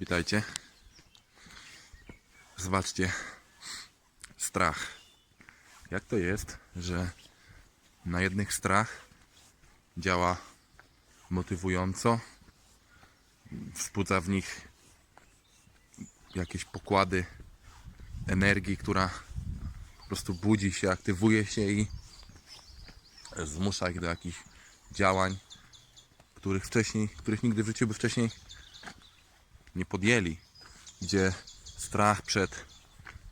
Witajcie. Zobaczcie. Strach. Jak to jest, że na jednych strach działa motywująco, wzbudza w nich jakieś pokłady energii, która po prostu budzi się, aktywuje się i zmusza ich do jakichś działań, których wcześniej, których nigdy w życiu by wcześniej nie podjęli, gdzie strach przed,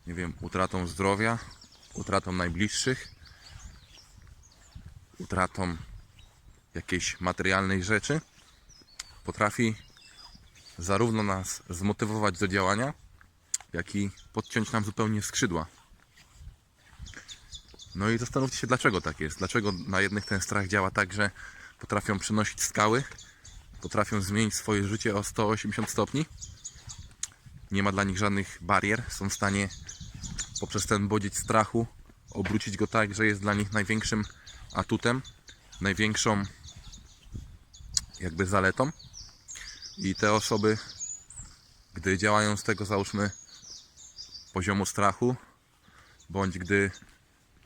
nie wiem, utratą zdrowia, utratą najbliższych, utratą jakiejś materialnej rzeczy potrafi zarówno nas zmotywować do działania, jak i podciąć nam zupełnie skrzydła. No i zastanówcie się, dlaczego tak jest. Dlaczego na jednych ten strach działa tak, że potrafią przynosić skały, potrafią zmienić swoje życie o 180 stopni. Nie ma dla nich żadnych barier. Są w stanie poprzez ten bodziec strachu obrócić go tak, że jest dla nich największym atutem, największą jakby zaletą. I te osoby, gdy działają z tego załóżmy poziomu strachu, bądź gdy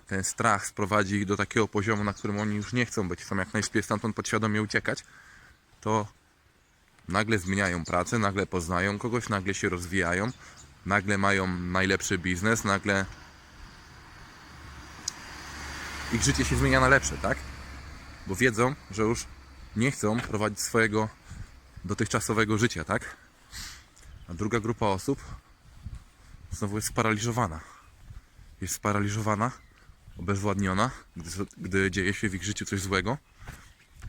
ten strach sprowadzi ich do takiego poziomu, na którym oni już nie chcą być, chcą jak najszybciej stamtąd podświadomie uciekać, to nagle zmieniają pracę, nagle poznają kogoś, nagle się rozwijają, nagle mają najlepszy biznes, nagle ich życie się zmienia na lepsze, tak? Bo wiedzą, że już nie chcą prowadzić swojego dotychczasowego życia, tak? A druga grupa osób znowu jest sparaliżowana. Jest sparaliżowana, obezwładniona, gdy, gdy dzieje się w ich życiu coś złego,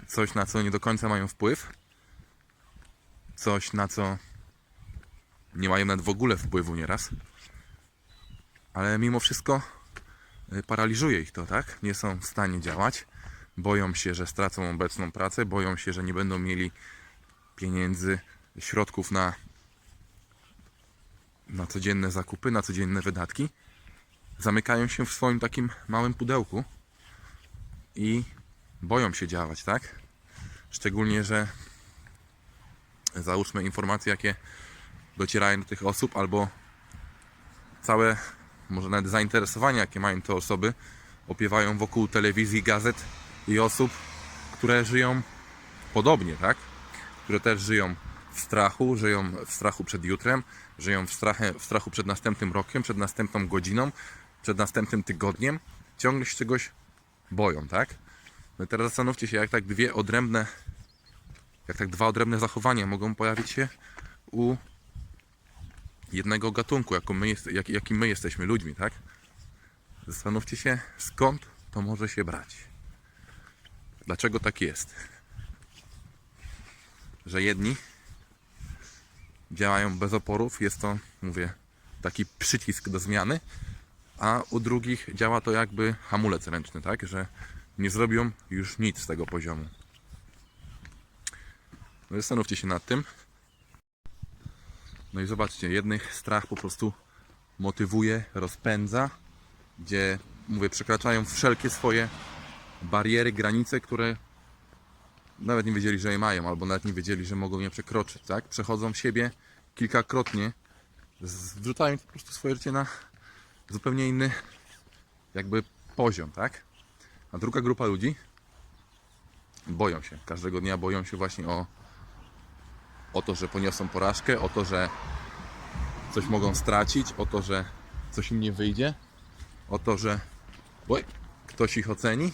coś na co nie do końca mają wpływ, coś na co nie mają nawet w ogóle wpływu nieraz, ale mimo wszystko y, paraliżuje ich to, tak? Nie są w stanie działać, boją się, że stracą obecną pracę, boją się, że nie będą mieli pieniędzy, środków na, na codzienne zakupy, na codzienne wydatki. Zamykają się w swoim takim małym pudełku i boją się działać, tak? Szczególnie, że załóżmy informacje, jakie docierają do tych osób, albo całe, może nawet zainteresowania, jakie mają te osoby, opiewają wokół telewizji, gazet i osób, które żyją podobnie, tak? Które też żyją w strachu, żyją w strachu przed jutrem, żyją w, strachie, w strachu przed następnym rokiem, przed następną godziną, przed następnym tygodniem. Ciągle się czegoś boją, tak? No i teraz zastanówcie się, jak tak dwie odrębne, jak tak dwa odrębne zachowania mogą pojawić się u jednego gatunku, jaką my jest, jak, jakim my jesteśmy ludźmi, tak? Zastanówcie się, skąd to może się brać. Dlaczego tak jest? Że jedni działają bez oporów, jest to, mówię, taki przycisk do zmiany, a u drugich działa to jakby hamulec ręczny, tak? Że nie zrobią już nic z tego poziomu. No zastanówcie się nad tym. No i zobaczcie, jednych strach po prostu motywuje, rozpędza, gdzie, mówię, przekraczają wszelkie swoje bariery, granice, które nawet nie wiedzieli, że je mają, albo nawet nie wiedzieli, że mogą je przekroczyć, tak? Przechodzą siebie kilkakrotnie, wrzucają po prostu swoje życie na zupełnie inny jakby poziom, tak? A druga grupa ludzi boją się, każdego dnia boją się właśnie o, o to, że poniosą porażkę, o to, że coś mogą stracić, o to, że coś im nie wyjdzie, o to, że oj, ktoś ich oceni.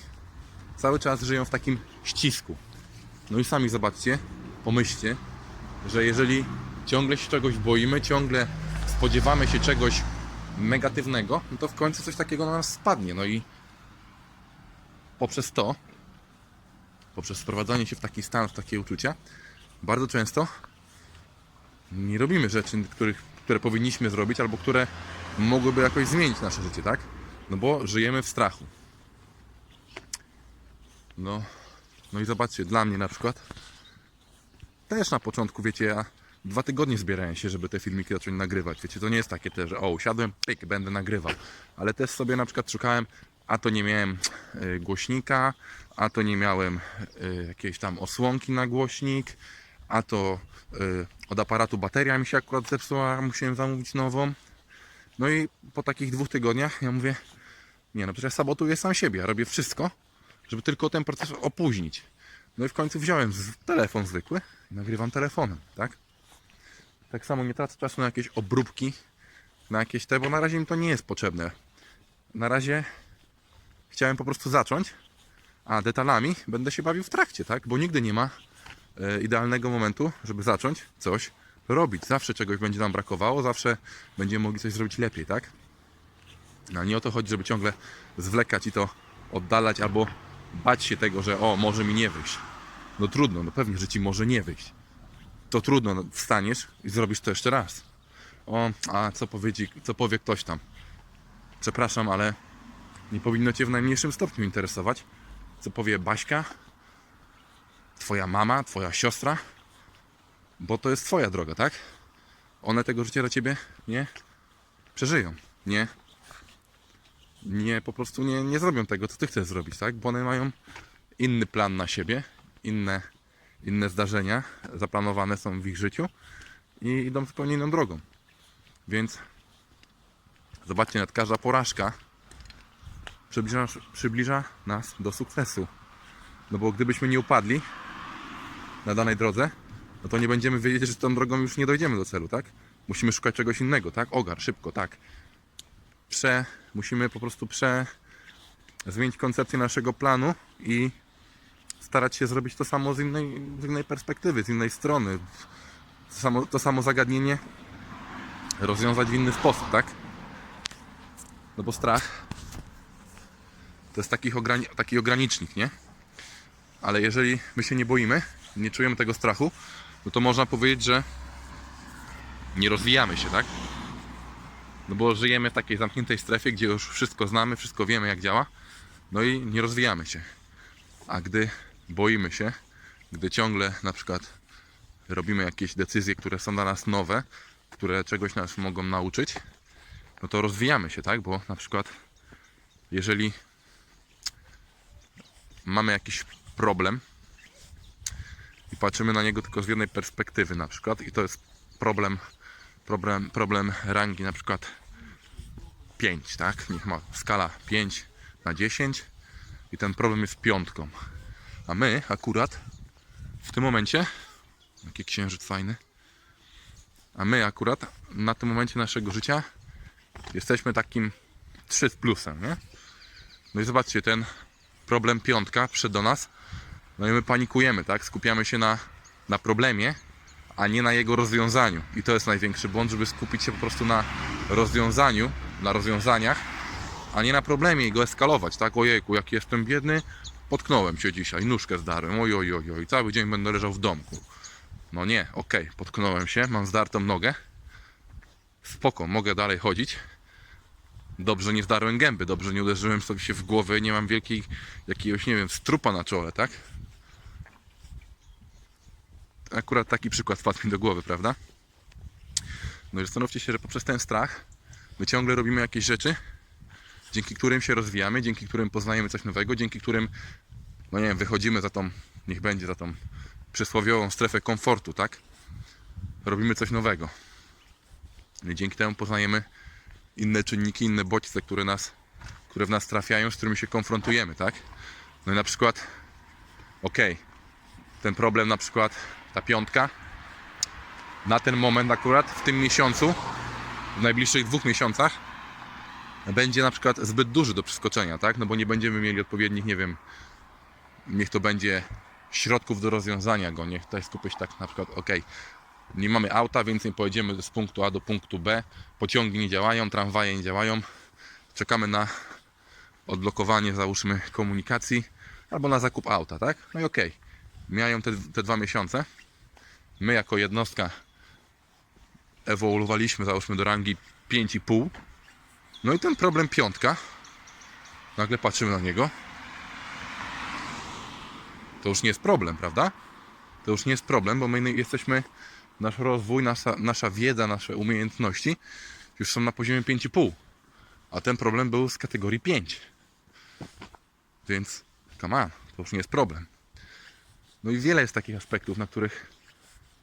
Cały czas żyją w takim ścisku. No i sami zobaczcie, pomyślcie, że jeżeli ciągle się czegoś boimy, ciągle spodziewamy się czegoś negatywnego, no to w końcu coś takiego na nas spadnie. No i poprzez to, poprzez wprowadzanie się w taki stan, w takie uczucia, bardzo często nie robimy rzeczy, których, które powinniśmy zrobić, albo które mogłyby jakoś zmienić nasze życie, tak? No bo żyjemy w strachu. No, no i zobaczcie, dla mnie na przykład też na początku, wiecie, ja dwa tygodnie zbierałem się, żeby te filmiki zacząć nagrywać. Wiecie, to nie jest takie też, że o, usiadłem, pyk, będę nagrywał. Ale też sobie na przykład szukałem, a to nie miałem y, głośnika, a to nie miałem y, jakiejś tam osłonki na głośnik, a to y, od aparatu bateria mi się akurat zepsuła, musiałem zamówić nową. No i po takich dwóch tygodniach ja mówię, nie no, przecież sabotuję sam siebie, ja robię wszystko, żeby tylko ten proces opóźnić. No i w końcu wziąłem telefon zwykły i nagrywam telefonem, tak? Tak samo nie tracę czasu na jakieś obróbki, na jakieś te, bo na razie mi to nie jest potrzebne. Na razie chciałem po prostu zacząć, a detalami będę się bawił w trakcie, tak? Bo nigdy nie ma e, idealnego momentu, żeby zacząć coś robić. Zawsze czegoś będzie nam brakowało, zawsze będziemy mogli coś zrobić lepiej, tak? No, nie o to chodzi, żeby ciągle zwlekać i to oddalać albo bać się tego, że o, może mi nie wyjść. No trudno, no pewnie, że ci może nie wyjść. To trudno, no, wstaniesz i zrobisz to jeszcze raz. O, a co, powiedzi, co powie ktoś tam? Przepraszam, ale nie powinno cię w najmniejszym stopniu interesować, co powie Baśka, twoja mama, twoja siostra, bo to jest twoja droga, tak? One tego życia dla ciebie nie przeżyją, nie nie po prostu nie, nie zrobią tego, co ty chcesz zrobić, tak? Bo one mają inny plan na siebie, inne, inne zdarzenia zaplanowane są w ich życiu i idą zupełnie inną drogą. Więc zobaczcie, nawet każda porażka przybliża, przybliża nas do sukcesu. No bo gdybyśmy nie upadli na danej drodze, no to nie będziemy wiedzieć, że tą drogą już nie dojdziemy do celu, tak? Musimy szukać czegoś innego, tak? Ogar, szybko, tak prze, musimy po prostu prze zmienić koncepcję naszego planu i starać się zrobić to samo z innej, z innej perspektywy, z innej strony. To samo, to samo zagadnienie rozwiązać w inny sposób, tak? No bo strach to jest taki, ograni taki ogranicznik, nie? Ale jeżeli my się nie boimy, nie czujemy tego strachu, no to można powiedzieć, że nie rozwijamy się, tak? No bo żyjemy w takiej zamkniętej strefie, gdzie już wszystko znamy, wszystko wiemy jak działa, no i nie rozwijamy się. A gdy boimy się, gdy ciągle na przykład robimy jakieś decyzje, które są dla nas nowe, które czegoś nas mogą nauczyć, no to rozwijamy się, tak? Bo na przykład jeżeli mamy jakiś problem i patrzymy na niego tylko z jednej perspektywy na przykład i to jest problem problem, problem rangi na przykład 5, tak? Niech ma skala 5 na 10 i ten problem jest piątką. A my akurat w tym momencie, jaki księżyc fajny, a my akurat na tym momencie naszego życia jesteśmy takim 3 z plusem, nie? No i zobaczcie, ten problem piątka przyszedł do nas, no i my panikujemy, tak? Skupiamy się na, na problemie, a nie na jego rozwiązaniu. I to jest największy błąd, żeby skupić się po prostu na rozwiązaniu, na rozwiązaniach, a nie na problemie i go eskalować, tak? Ojejku, jak jestem biedny, potknąłem się dzisiaj, nóżkę zdarłem, oj, oj, oj, oj, cały dzień będę leżał w domku. No nie, okej, potknąłem się, mam zdartą nogę, spoko, mogę dalej chodzić. Dobrze nie zdarłem gęby, dobrze nie uderzyłem sobie się w głowę, nie mam wielkiej, jakiegoś, nie wiem, strupa na czole, tak? akurat taki przykład wpadł mi do głowy, prawda? No i zastanówcie się, że poprzez ten strach my ciągle robimy jakieś rzeczy, dzięki którym się rozwijamy, dzięki którym poznajemy coś nowego, dzięki którym, no nie wiem, wychodzimy za tą, niech będzie za tą przysłowiową strefę komfortu, tak? Robimy coś nowego. I dzięki temu poznajemy inne czynniki, inne bodźce, które nas, które w nas trafiają, z którymi się konfrontujemy, tak? No i na przykład, okej, ten problem na przykład ta piątka na ten moment akurat w tym miesiącu w najbliższych dwóch miesiącach będzie na przykład zbyt duży do przeskoczenia, tak? No bo nie będziemy mieli odpowiednich, nie wiem, niech to będzie środków do rozwiązania go, niech tutaj skupię się tak na przykład, ok, nie mamy auta, więc nie pojedziemy z punktu A do punktu B, pociągi nie działają, tramwaje nie działają, czekamy na odblokowanie, załóżmy, komunikacji albo na zakup auta, tak? No i okej, mijają te, te dwa miesiące, my jako jednostka ewoluowaliśmy, załóżmy, do rangi 5,5. No i ten problem piątka, nagle patrzymy na niego, to już nie jest problem, prawda? To już nie jest problem, bo my jesteśmy, nasz rozwój, nasza, nasza wiedza, nasze umiejętności już są na poziomie 5,5. A ten problem był z kategorii 5. Więc, come on, to już nie jest problem. No i wiele jest takich aspektów, na których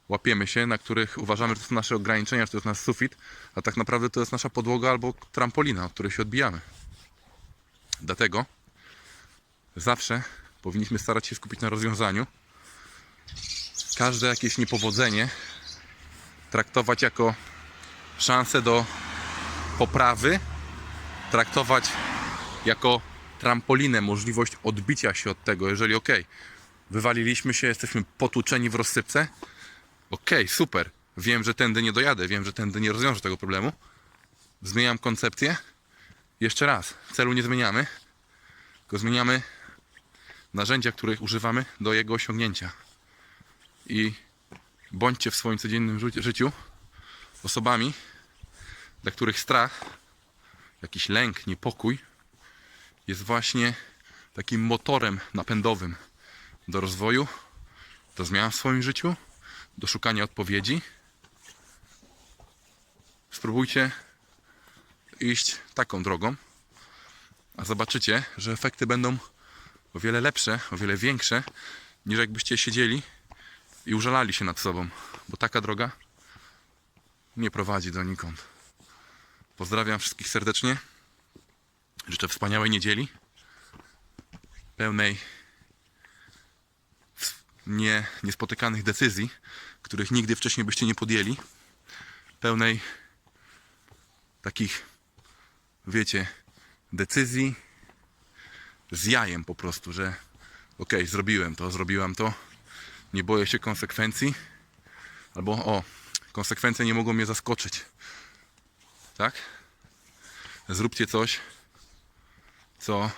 łapiemy się, na których uważamy, że to są nasze ograniczenia, że to jest nasz sufit, a tak naprawdę to jest nasza podłoga albo trampolina, od której się odbijamy. Dlatego zawsze powinniśmy starać się skupić na rozwiązaniu. Każde jakieś niepowodzenie traktować jako szansę do poprawy, traktować jako trampolinę, możliwość odbicia się od tego, jeżeli ok, wywaliliśmy się, jesteśmy potłuczeni w rozsypce, ok, super, wiem, że tędy nie dojadę, wiem, że tędy nie rozwiążę tego problemu, zmieniam koncepcję, jeszcze raz, celu nie zmieniamy, tylko zmieniamy narzędzia, których używamy do jego osiągnięcia. I bądźcie w swoim codziennym ży- życiu osobami, dla których strach, jakiś lęk, niepokój jest właśnie takim motorem napędowym do rozwoju, do zmian w swoim życiu, do szukania odpowiedzi. Spróbujcie iść taką drogą, a zobaczycie, że efekty będą o wiele lepsze, o wiele większe, niż jakbyście siedzieli i użalali się nad sobą, bo taka droga nie prowadzi donikąd. Pozdrawiam wszystkich serdecznie. Życzę wspaniałej niedzieli, pełnej nie, niespotykanych decyzji, których nigdy wcześniej byście nie podjęli, pełnej takich, wiecie, decyzji z jajem po prostu, że okej, zrobiłem to, zrobiłam to, nie boję się konsekwencji, albo o, konsekwencje nie mogą mnie zaskoczyć, tak? Zróbcie coś, co,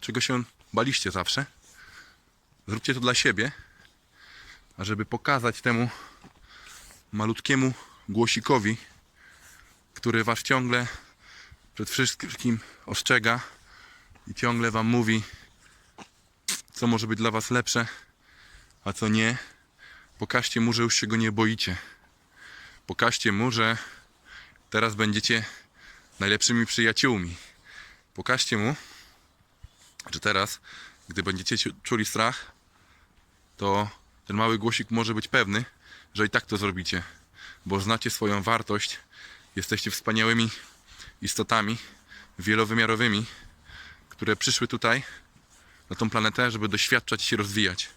czego się baliście zawsze. Zróbcie to dla siebie, a żeby pokazać temu malutkiemu głosikowi, który was ciągle przed wszystkim ostrzega i ciągle wam mówi, co może być dla was lepsze, a co nie. Pokażcie mu, że już się go nie boicie. Pokażcie mu, że teraz będziecie najlepszymi przyjaciółmi. Pokażcie mu, że teraz, gdy będziecie czuli strach, to ten mały głosik może być pewny, że i tak to zrobicie, bo znacie swoją wartość, jesteście wspaniałymi istotami wielowymiarowymi, które przyszły tutaj, na tą planetę, żeby doświadczać i się rozwijać.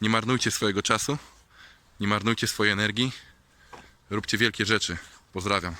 Nie marnujcie swojego czasu, nie marnujcie swojej energii, róbcie wielkie rzeczy. Pozdrawiam.